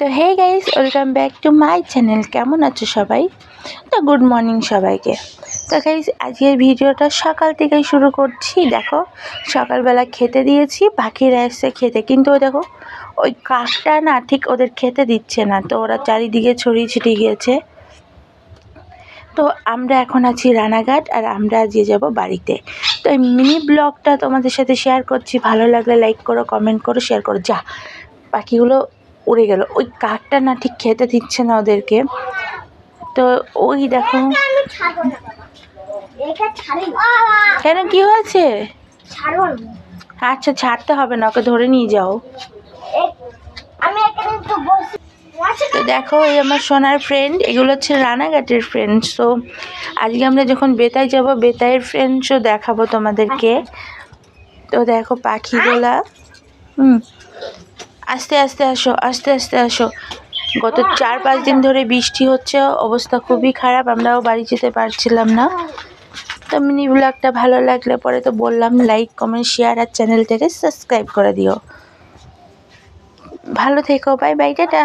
তো hey guys welcome back to my channel কেমন আছো সবাই? তো গুড মর্নিং সবাইকে। তো গাইস আজকের ভিডিওটা সকাল থেকেই শুরু করছি। দেখো, সকালবেলা খেতে দিয়েছি পাখিরা এসছে খেতে। কিন্তু দেখো, ওই কাকটা না ঠিক ওদের খেতে দিচ্ছে না। তো ওরা চারিদিকে ছড়িয়ে ছিটিয়ে গিয়েছে। তো আমরা এখন আছি রানাঘাট আর আমরা আজকে যাব বাড়িতে। তো এই মিনি ব্লগটা তোমাদের সাথে শেয়ার করছি। ভালো লাগলে লাইক করো কমেন্ট করো শেয়ার করো। যা পাখিগুলো উড়ে গেল। ওই কাঠটা না ঠিক খেতে দিচ্ছে না ওদেরকে। তো ওই দেখো। কেন, কি হয়েছে? আচ্ছা ছাড়তে হবে না, ওকে ধরে নিয়ে যাও। তো দেখো, এই আমার সোনার ফ্রেন্ড এগুলো হচ্ছে রানাঘাটের ফ্রেন্ড সো আজকে আমরা যখন বেতায় যাব বেতায়ের ফ্রেন্ডসও দেখাবো তোমাদেরকে। তো দেখো পাখিগুলা। হুম। আস্তে আস্তে আসো, আস্তে আস্তে আসো। গত চার, পাঁচ দিন ধরে বৃষ্টি হচ্ছে, অবস্থা খুবই খারাপ, আমরাও বাড়ি যেতে পারছিলাম না। তো মিনি ব্লগটা ভালো লাগলে পরে তো বললাম লাইক কমেন্ট শেয়ার আর চ্যানেলটাকে সাবস্ক্রাইব করে দিও। ভালো থেকো বাই বাই টাটা।